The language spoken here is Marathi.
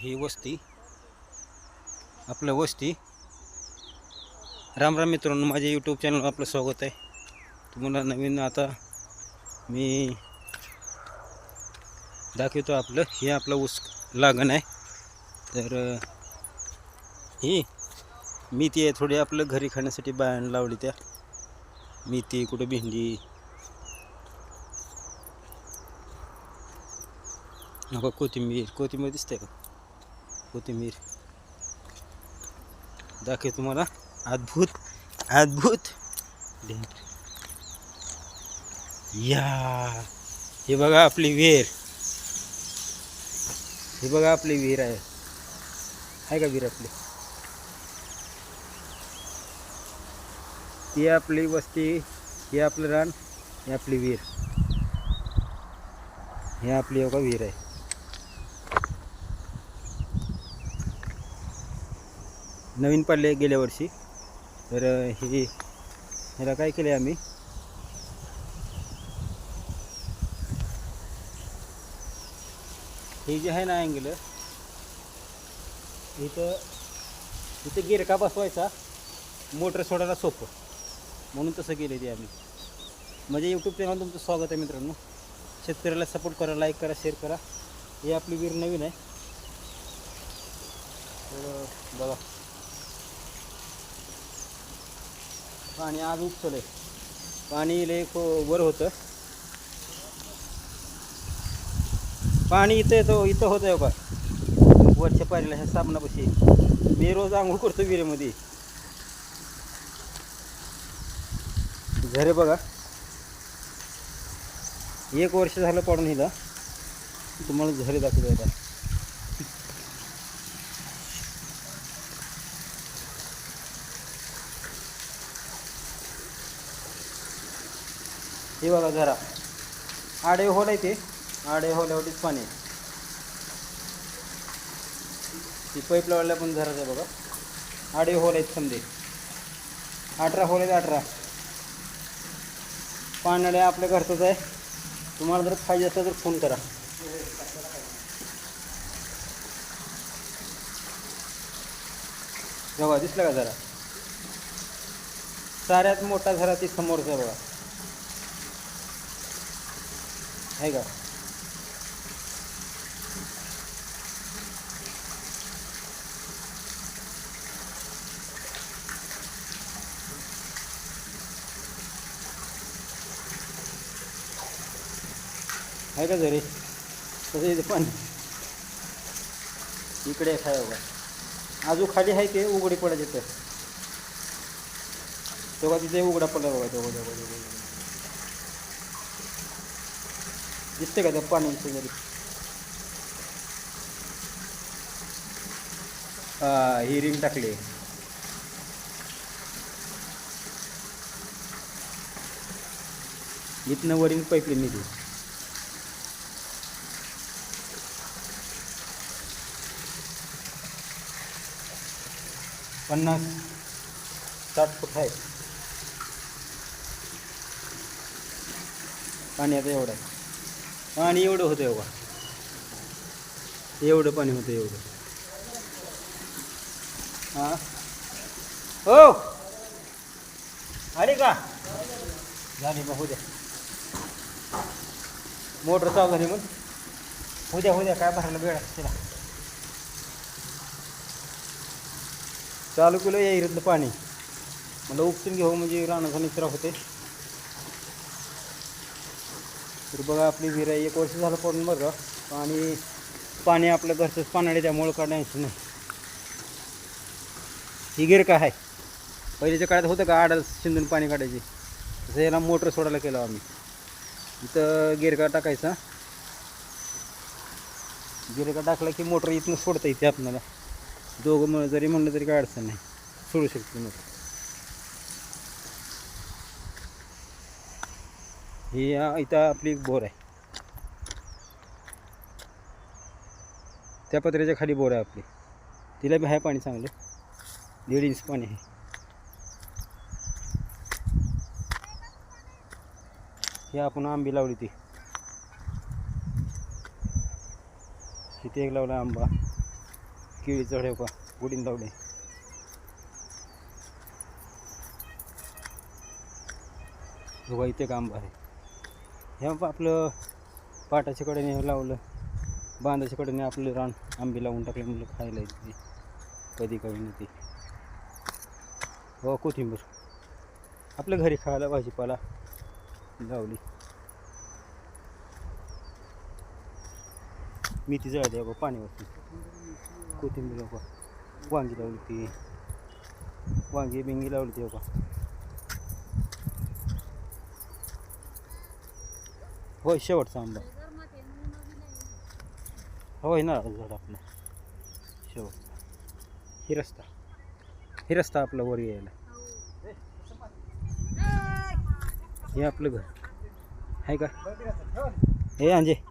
ही वस्ती आपलं वस्ती. राम राम मित्रांनो माझ्या यूट्यूब चॅनलवर आपलं स्वागत आहे. तुम्हाला नवीन आता मी दाखवतो आपलं. हे आपलं ऊस लागण आहे. तर ही मी आहे. थोडी आपलं घरी खाण्यासाठी बायानं लावली त्या. मेथी कुठं भेंडी. नका कोथिंबीर. कोथिंबीर दिसते का? कोथिंबीर. दाखव तुम्हाला. अद्भुत अद्भुत. या हे बघा आपली विहीर. हे बघा आपली विहीर आहे. आहे का विहीर आपली? ती आपली वस्ती ही आपलं रान ही आपली विहीर. ही आपली एवढा विहीर आहे. नवीन पडले गेल्या वर्षी. तर हे ह्याला काय केलं आम्ही? हे जे आहे ना अँगल इथं इथं गिरका बसवायचा मोटर सोडायला सोपं. म्हणून तसं केलं ते आम्ही. म्हणजे यूट्यूब चॅनल तुमचं स्वागत आहे मित्रांनो. शेतकऱ्याला सपोर्ट करा लाईक करा शेअर करा. ही आपली वीर नवीन आहे. बघा. पाणी आज उपसलं पाणी लय वर होतं. पाणी इथं येतं इथं होतं का वरच्या पाणीला ह्या साबणापाशी. मी रोज आंघोळ करतो विरेमध्ये झरे बघा. एक वर्ष झालं पडून हिला तुम्हाला झरे दाखवतो आता. हे बघा जरा. आडे होल आहे ते. आडे होल्यावरतीच पाणी ती पाईप लावल्या पण झराच आहे बघा. आडे होल आहेत समजे. अठरा होल आहेत अठरा. पाण्याला आपल्या घरचंच आहे. तुम्हाला जर पाहिजे असलं तर फोन करा. बघा दिसलं का जरा? साऱ्यात मोठा झरा ती समोरचा आहे बघा. आहे का आहे का जरी तसं इथे पण इकडे एक आहे बघा आजू खाली आहे ते उघडी पडायचे तर तेव्हा तिथे उघडा पडला बघा तेव्हा तेव्हा तेव्हा दिसते का त्या पाण्याचं जरी ही रिंग टाकली. इथनं वरील पाईपलाईन निघली पन्नास साठ फूट आहे. पाणी आता एवढं आहे. पाणी एवढं होतं एवढं. एवढं पाणी होतं एवढं. हां? हो. आली का? झाली मग उद्या मोटर चालू झाली मग उद्या उद्या काय भरायला वेळ तिला. चालू केलं येईरतलं पाणी. मला उपचून घेऊ म्हणजे रानाचा निचरा होते तर बघा आपली विहीर एक वर्ष झालं पडून बघा. आणि पाणी आपल्या घरचंच पाणी त्यामुळं काढायचं नाही. ही गिर का आहे? पहिल्याच्या काळात होतं का आडाल शिंदून पाणी काढायची? तसं याला मोटर सोडायला केलं आम्ही. इथं गिरका टाकायचा. गिरका टाकला की मोटर इथनं सोडता येते आपल्याला. दोघं जरी म्हणलं तरी काय अडचण नाही. सोडू शकते मोटर. ही इथं आपली बोर आहे. त्या पत्र्याच्या खाली बोर आहे आपली. तिला बी आहे पाणी चांगलं. दीड इंच पाणी आहे. ही आपण आंबी लावली ती. किती एक लावला आंबा. केळी चढे का गुडीन लावले. बघा इथे एक आंबा आहे. हे आपलं पाटाच्या कडेने हे लावलं. बांधाच्या कडेने आपलं रान आंबे लावून टाकले मुलं खायला येते. कधी कधी नाही ते. हो कोथिंबीर. आपल्या घरी खायला भाजीपाला लावली. मेथी जळते बा पाण्यावरती. कोथिंबीर बघा वांगी लावली ती. वांगी बिंगी लावली ती बघा. होय शेवटचा आंबा. होय ना झाड आपलं. शेवट ही रस्ता. ही रस्ता आपला वर यायला. हे आपलं घर. आहे का? हे अंजे.